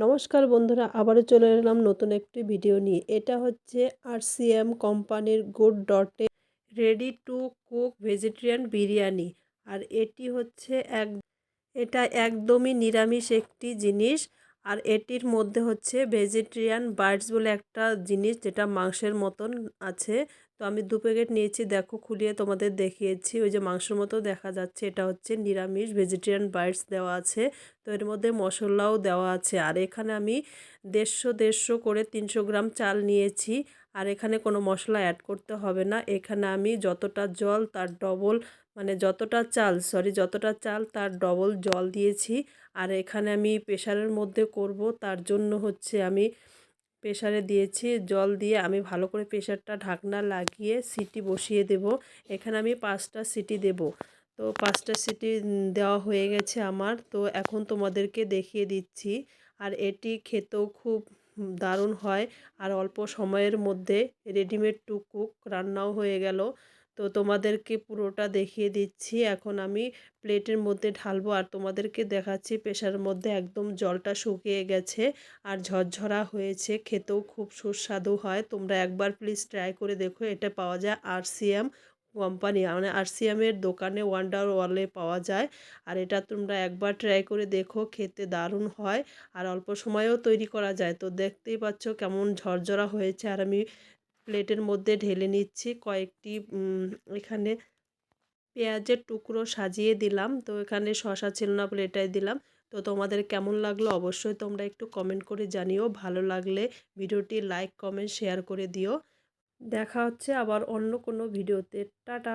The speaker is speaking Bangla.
নমস্কার বন্ধুরা, আবারও চলে এলাম নতুন একটি ভিডিও নিয়ে। এটা হচ্ছে আরসিএম কোম্পানির গুড ডটে ready to cook vegetarian biryani. আর এটি হচ্ছে এক, এটা একদমই নিরামিষ একটি জিনিস। আর এটির মধ্যে হচ্ছে ভেজিটেরিয়ান বাইটস বলে একটা জিনিস যেটা মাংসের মতন আছে। তো আমি দু প্যাকেট নিয়েছি, দেখো খুলিয়ে তোমাদের দেখিয়েছি। ওই যে মাংসের মতো দেখা যাচ্ছে, এটা হচ্ছে নিরামিষ ভেজিটেরিয়ান বাইটস দেওয়া আছে। তো এর মধ্যে মশলাও দেওয়া আছে। আর এখানে আমি দেড়শো দেড়শো করে তিনশো গ্রাম চাল নিয়েছি। আর এখানে কোনো মশলা অ্যাড করতে হবে না। এখানে আমি যতটা জল তার ডবল মানে যতটা চাল সরি যতটা চাল তার ডবল জল দিয়েছি। আর এখানে আমি প্রেশারের মধ্যে করব, তার জন্য হচ্ছে আমি প্রেশারে দিয়েছি জল দিয়ে আমি ভালো করে প্রেশারটা ঢাকনা লাগিয়ে সিটি বসিয়ে দেব। এখানে আমি পাঁচটা সিটি দেব। তো পাঁচটা সিটি দেওয়া হয়ে গেছে আমার। তো এখন তোমাদেরকে দেখিয়ে দিচ্ছি। আর এটি খেতেও খুব দারুণ হয়। আর অল্প সময়ের মধ্যে রেডিমেড টু কুক রান্নাও হয়ে গেল। তো তোমাদেরকে পুরোটা দেখিয়ে দিচ্ছি। এখন আমি প্লেটের মধ্যে ঢালবো আর তোমাদেরকে দেখাচ্ছি প্রেশারের মধ্যে একদম জলটা শুকিয়ে গেছে আর ঝরঝরা হয়েছে। খেতেও খুব সুস্বাদু হয়। তোমরা একবার প্লিজ ট্রাই করে দেখো। এটা পাওয়া যায় আরসিএম কোম্পানি মানে আর আরসিএমের দোকানে ওয়ান্ডার ওয়ালে পাওয়া যায়। আর এটা তোমরা একবার ট্রাই করে দেখো, খেতে দারুণ হয় আর অল্প সময়েও তৈরি করা যায়। তো দেখতেই পাচ্ছ কেমন ঝরঝরা হয়েছে। আর আমি প্লেটের মধ্যে ঢেলে নিচ্ছি কয়েকটি এখানে পেঁয়াজের টুকরো সাজিয়ে দিলাম। তো এখানে শশা ছিল না বলে এটাই দিলাম। তো তোমাদের কেমন লাগল অবশ্যই তোমরা একটু কমেন্ট করে জানিও। ভালো লাগলে ভিডিওটি লাইক কমেন্ট শেয়ার করে দিও। দেখা হচ্ছে আবার অন্য কোনো ভিডিওতে। টাটা।